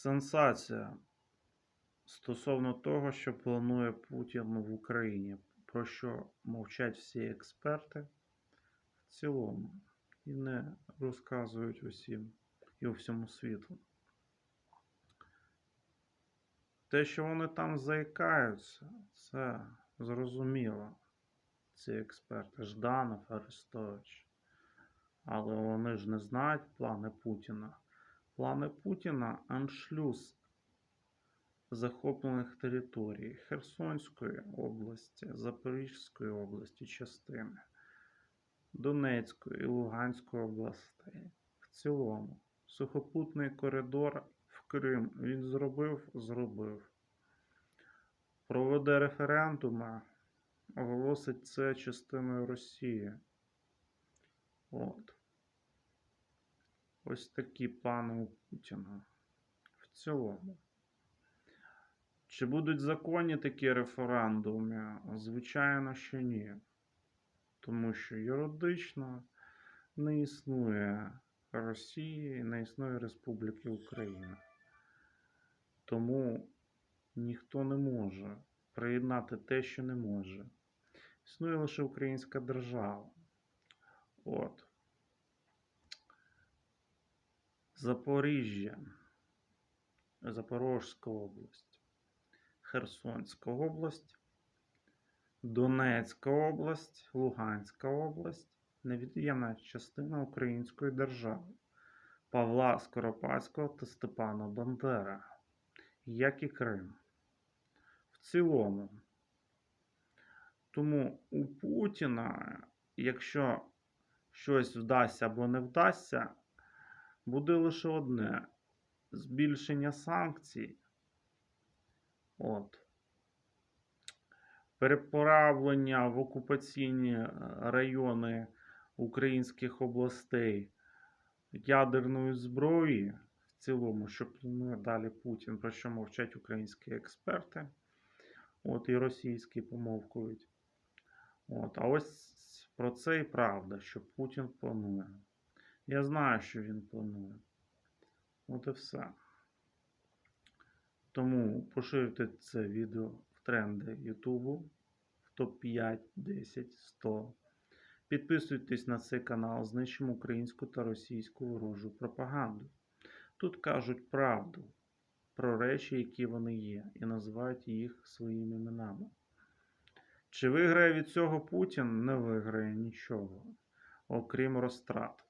Сенсація стосовно того, що планує Путін в Україні, про що мовчать всі експерти в цілому і не розказують усім і у всьому світу. Те, що вони там заїкаються, це зрозуміло. Ці експерти Жданов, Арестович. Але вони ж не знають плани Путіна. Плани Путіна аншлюз захоплених територій Херсонської області, Запорізької області частини, Донецької і Луганської областей. В цілому, сухопутний коридор в Крим він зробив, зробив. Проведе референдуми, оголосить це частиною Росії. От. Ось такі плани у Путіна. В цілому. Чи будуть законні такі референдуми? Звичайно, що ні. Тому що юридично не існує Росії, не існує Республіки Україна. Тому ніхто не може приєднати те, що не може. Існує лише українська держава. От. Запоріжжя, Запорожська область, Херсонська область, Донецька область, Луганська область, невід'ємна частина Української держави, Павла Скоропадського та Степана Бандера, як і Крим. В цілому. Тому у Путіна, якщо щось вдасться або не вдасться, буде лише одне збільшення санкцій. От. Переправлення в окупаційні е, райони українських областей ядерної зброї в цілому, що планує далі Путін, про що мовчать українські експерти. От і російські помовкують. От, а ось про це і правда, що Путін планує. Я знаю, що він планує. От і все. Тому поширюйте це відео в тренди Ютубу в топ-5, 10, 100. Підписуйтесь на цей канал, знищимо українську та російську ворожу пропаганду. Тут кажуть правду про речі, які вони є, і називають їх своїми іменами. Чи виграє від цього Путін? Не виграє нічого, окрім розтрат.